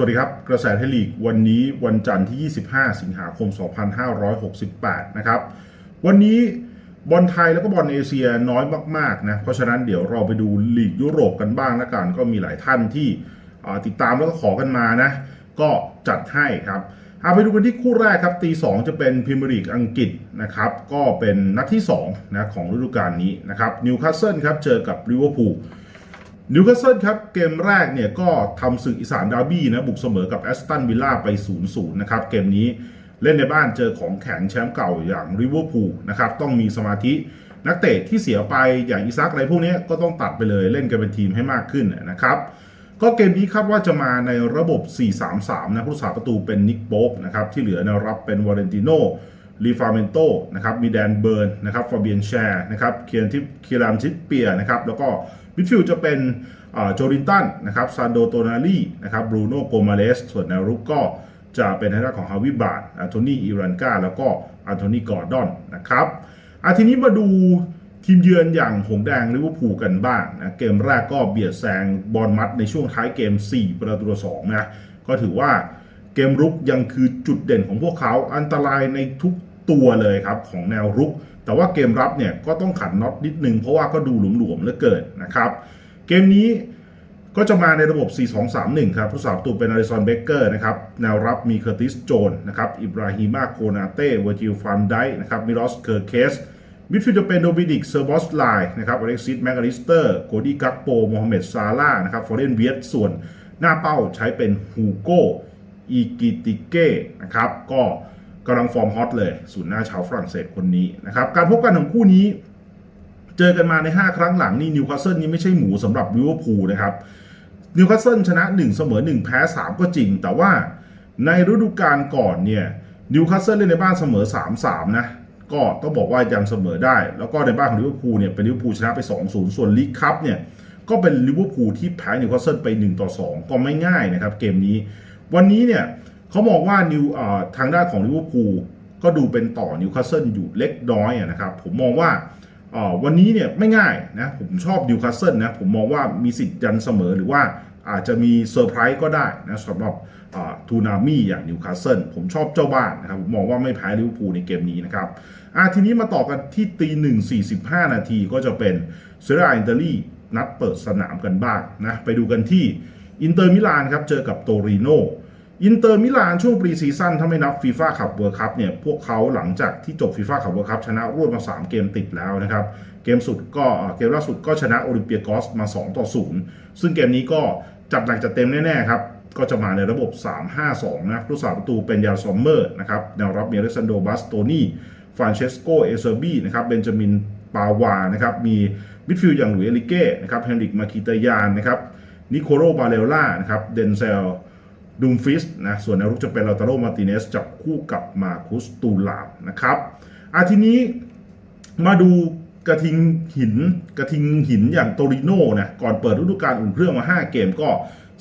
สวัสดีครับ กระแสไทยลีกวันนี้วันจันทร์ที่ 25 สิงหาคม 2568 นะครับ วันนี้บอลไทยแล้วก็บอลเอเชียน้อยมากๆนะ เพราะฉะนั้นเดี๋ยวเราไปดูลีกยุโรปกันบ้างละกัน ก็มีหลายท่านที่ติดตามแล้วก็ขอกันมานะ ก็จัดให้ครับเอาไปดูกันที่คู่แรกครับตีสองจะเป็นพรีเมียร์ลีกอังกฤษนะครับ ก็เป็นนัดที่2นะของฤดูกาลนี้นะครับนิวคาสเซิลครับเจอกับลิเวอร์พูล นิวคาสเซิลครับเกมแรกเนี่ยก็ทำศึกอีสานดาร์บี้นะบุกเสมอกับแอสตันวิลล่าไป 0-0 นะครับ เกมนี้เล่นในบ้านเจอของแข็งแชมป์เก่าอย่างริเวอร์พูลนะครับต้องมีสมาธินักเตะที่เสียไปอย่างอิซักอะไรพวกนี้ก็ต้องตัดไปเลยเล่นกันเป็นทีมให้มากขึ้นนะครับ ก็เกมนี้คาดว่าจะมาในระบบ 4-3-3 นะผู้รักษาประตูเป็นนิกโป๊ปนะครับที่เหลือแนวรับเป็นวาเลนติโนลีฟาเมนโตนะครับมีแดนเบิร์นนะครับฟาเบียนแชร์นะครับเคียนทิปเคียรามชิปเปียนะครับแล้วก็ มิดฟิลด์จะเป็นโจลินตันนะครับซานโดโตนาลีนะครับบรูโน่โกมาเลสส่วนแนวรุกก็จะเป็นทางด้านของฮาวิบาร์อันโทนีอิรันกาแล้วก็อันโทนีกอร์ดอนนะครับอาทีนี้มาดูทีมเยือนอย่างหงแดงลิเวอร์พูลกันบ้างนะเกมแรกก็เบียดแซงบอลมัดในช่วงท้ายเกม 4 ประตูต่อสองนะก็ถือว่าเกมรุกยังคือจุดเด่นของพวกเขาอันตรายในทุก ตัวเลยครับของแนวรุก แต่ว่าเกมรับเนี่ยก็ต้องขันน็อตนิดนึงเพราะว่าก็ดูหลวมๆเหลือเกินนะครับเกมนี้ก็จะมาในระบบ 4-2-3-1 ครับผู้สาประตูเป็นอาริสันเบเกอร์นะครับแนวรับมีเคอร์ติสโจนนะครับอิบราฮิมาโคนาเต้เวอร์จิลฟันไดนะครับมิลอสเคอร์เคสมิดฟิลด์จะเป็นโดมินิกเซอร์บอสไลน์นะครับอเล็กซิสแมกอลิสเตอร์โกดี้กักโปโมฮัมเหม็ดซาร่านะครับฟอร์เรนเวียตส่วนหน้าเป้าใช้เป็นฮูโกอีกิติเก้นะครับก็ กำลังฟอร์มฮอตเลยศูนย์หน้าชาวฝรั่งเศสคนนี้นะครับการพบกันของคู่นี้ เจอกันมาใน 5 ครั้งหลังนี่นิวคาสเซิลนี่ไม่ใช่หมูสำหรับลิเวอร์พูลนะครับนิวคาสเซิลชนะ 1 เสมอ 1 แพ้ 3 ก็จริง แต่ว่าในฤดูกาลก่อนเนี่ยนิวคาสเซิลเล่นในบ้านเสมอ 3-3 นะก็ต้องบอกว่ายังเสมอได้ แล้วก็ในบ้านของลิเวอร์พูลเนี่ยเป็นลิเวอร์พูลชนะไป 2-0 ส่วนลีกคัพเนี่ยก็เป็นลิเวอร์พูลที่แพ้นิวคาสเซิลไป1-2ก็ไม่ง่ายนะครับเกมนี้ วันนี้เนี่ย เขามองว่านิวทางด้านของลิเวอร์พูลก็ดูเป็นต่อนิวคาสเซิลอยู่เล็กน้อยนะครับ ผมมองว่าวันนี้เนี่ยไม่ง่ายนะผมชอบนิวคาสเซิลนะผมมองว่ามีสิทธิ์ยันเสมอหรือว่าอาจจะมีเซอร์ไพรส์ก็ได้นะสำหรับทูนามี่อย่างนิวคาสเซิลผมชอบเจ้าบ้านนะครับ ผมมองว่าไม่แพ้ลิเวอร์พูลในเกมนี้นะครับอะทีนี้มาต่อกันที่ตีหนึ่งสี่สิบห้านาทีก็จะเป็นเซเรียอินเตอรี่นัดเปิดสนามกันบ้างนะไปดูกันที่อินเตอร์มิลานครับเจอกับโตริโน อินเตอร์มิลานช่วงปรีซีซั่นถ้าไม่นับฟีฟ่าขับเวิร์คัพเนี่ยพวกเขาหลังจากที่จบฟีฟ่าขับเวิร์คัพชนะรวดมา 3 เกมติดแล้วนะครับ เกมสุดก็เกมล่าสุดก็ชนะโอลิมเปียกอสมา 2 ต่อ 0 ซึ่งเกมนี้ก็จัดหนักจัดเต็มแน่ๆครับ ก็จะมาในระบบ 3-5-2 นะผู้สาประตูเป็นยาซอมเมอร์นะครับแนวรับมีอเล็กซานโดบัสโตนี่ฟรานเชสโกเอเซอร์บีนะครับเบนจามินปาวานะครับมีมิดฟิลด์อย่างหลุยส์เอลิเก้นะครับเฮนริกมาคิตายานนะครับนิโคโรบาเลล่านะครับเดนเซล ดูมฟิสนะส่วนแนวรุกจะเป็นลาตาโรมาติเนสจับคู่กับมาคุสตูลาบนะครับอาทีนี้มาดูกระทิงหิน กระทิงหินอย่างโตริโน่นะก่อนเปิดฤดูกาลอุ่นเครื่องมา 5 เกมก็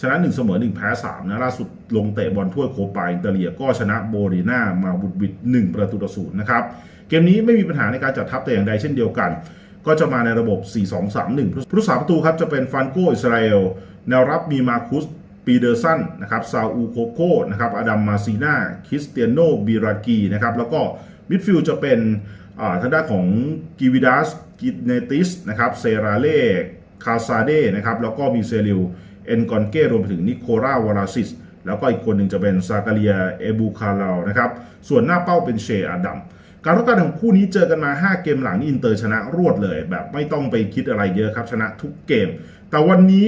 ชนะ 1 เสมอ 1 แพ้ 3 นะล่าสุดลงเตะบอลถ้วยโคปาอินเตเลียก็ชนะโบรีนามาบุดบิด 1 ประตูต่อศูนย์นะครับ เกมนี้ไม่มีปัญหาในการจัดทัพแต่อย่างใดเช่นเดียวกัน ก็จะมาในระบบ 4-2-3-1 ผู้รักษาประตูครับจะเป็นฟันโกอิสราเอล แนวรับมีมาคุส ปีเดอร์สันนะครับซาอูโคโคนะครับอดัมมาซีนาคริสเตียโนบิรากีนะครับแล้วก็มิดฟิลด์จะเป็นทางด้านของกิวิดัสกิเนติสนะครับเซราเล่คาซาเดนะครับแล้วก็มีเซริลเอนกอนเก้รวมไปถึงนิโคลาวาราซิสแล้วก็อีกคนหนึ่งจะเป็นซากาเลียเอบูคาราลนะครับส่วนหน้าเป้าเป็นเชอาดัมการพบกันของคู่นี้เจอกันมา 5 เกมหลังนี่อินเตอร์ชนะรวดเลย แบบไม่ต้องไปคิดอะไรเยอะครับ ชนะทุกเกม แต่วันนี้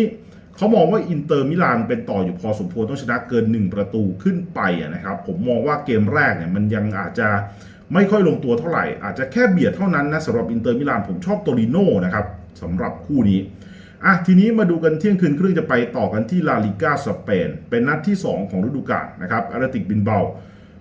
เขามองว่าอินเตอร์มิลานเป็นต่ออยู่พอสมควรต้องชนะเกิน 1 ประตูขึ้นไปนะครับ ผมมองว่าเกมแรกเนี่ยมันยังอาจจะไม่ค่อยลงตัวเท่าไหร่ อาจจะแค่เบียดเท่านั้นนะสำหรับอินเตอร์มิลานผมชอบโตริโน่นะครับสำหรับคู่นี้อะทีนี้มาดูกันเที่ยงคืนครึ่งจะไปต่อกันที่ลาลิก้าสเปนเป็นนัดที่ 2 ของฤดูกาลนะครับอาราติกบินเบา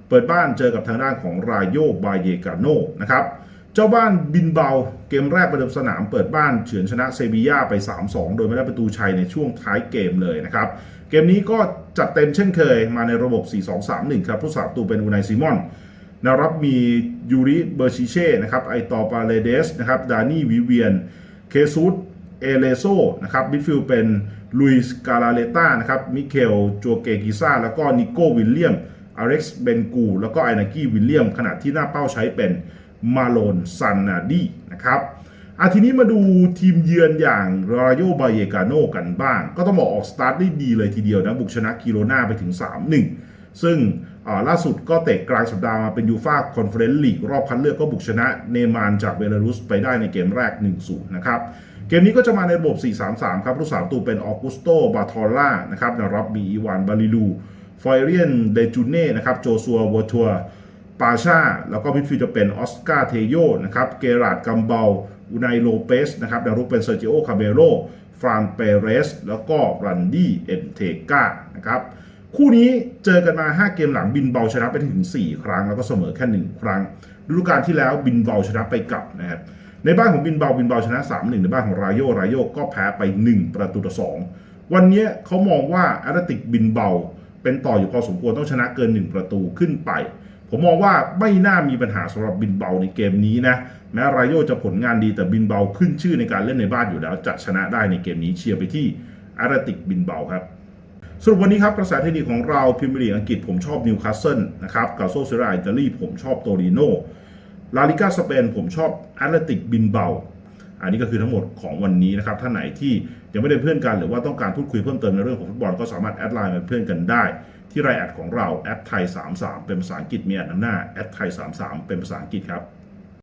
เปิดบ้านเจอกับทางด้านของรายโยบายเยกาโนนะครับ เจ้าบ้านบินเบา เกมแรกประเดิมสนามเปิดบ้านเฉือนชนะเซบียาไป 3-2 โดยไม่ได้ประตูชัยในช่วงท้ายเกมเลยนะครับ เกมนี้ก็จัดเต็มเช่นเคยมาในระบบ 4-2-3-1 ครับผู้สาประตูเป็นอูไนซิมอนแนวรับมียูริเบอร์ชิเช่นะครับไอตอปาเลเดสนะครับดานี่วิเวียนเคซูดเอเลโซนะครับมิดฟิลเป็นลุยส์กาลาเลต้านะครับมิเคลจัวเกกิซ่าแล้วก็นิโก้วิลเลียมอเร็กซ์เบนกูแล้วก็ไอนากี้วิลเลียมขณะที่หน้าเป้าใช้เป็น มาโลนซันนาดีนะครับอาทีนี้มาดูทีมเยือนอย่างรายโยบาเยกาโนกันบ้าง ก็ต้องบอกออกสตาร์ทได้ดีเลยทีเดียวนะ บุกชนะกิโลนาไปถึง 3-1 ซึ่งล่าสุดก็เตะกลางสัปดาห์มาเป็นยูฟาคอนเฟอเรนซ์ลีกรอบคัดเลือกก็บุกชนะเนมานจากเบลารุสไปได้ในเกมแรก 1-0 นะครับ เกมนี้ก็จะมาในระบบ 4-3-3 ครับผู้สาประตูเป็นออกุสโตบาทอล่านะครับแนวรับมีอีวานบาลิลูฟอยเรียนเดจูเน่นะครับโจซัววอทัว ปาชา แล้วก็มิดฟิลด์จะเป็นออสการ์เทโยนะครับเกราดกัมเบลอุไนโลเปสนะครับแนวรุกเป็นเซอร์จิโอคาเบโรฟรานเปเรส แล้วก็รันดี้เอ็นเทกานะครับคู่นี้เจอกันมา 5 เกมหลังบินเบาชนะไปถึง 4 ครั้ง แล้วก็เสมอแค่ 1 ครั้งฤดูกาลที่แล้วบินเบาชนะไปกลับนะครับในบ้านของบินเบาบินเบาชนะ 3-1 ในบ้านของรายโยรายโยก็แพ้ไป 1 ประตูต่อ 2 วันนี้เขามองว่าแอตติกบินเบาเป็นต่ออยู่พอสมควรต้องชนะเกิน 1 ประตูขึ้นไป ผมมองว่าไม่น่ามีปัญหาสำหรับบินเบาในเกมนี้นะแม้รายโยจะผลงานดีแต่บินเบาขึ้นชื่อในการเล่นในบ้านอยู่แล้ว จะชนะได้ในเกมนี้เชียร์ไปที่อตเลติกบินเบาครับสรุปวันนี้ครับกระแสเทคนิคของเราพรีเมียร์ลีกอังกฤษผมชอบนิวคาสเซิลนะครับกาโซเซราอิตาลีผมชอบโตริโนลาลิกาสเปนผมชอบแอตเลติกบินเบาอันนี้ก็คือทั้งหมดของวันนี้นะครับท่านไหนที่ยังไม่ได้เพื่อนกันหรือว่าต้องการพูดคุยเพิ่มเติมในเรื่องของฟุตบอลก็สามารถแอดไลน์เป็นเพื่อนกันได้ ที่ไรายแอดของเราแอดไทย33เป็นภาษาอังกฤษมีแอดนำหน้าแอดไทย33เป็นภาษาอังกฤษครับ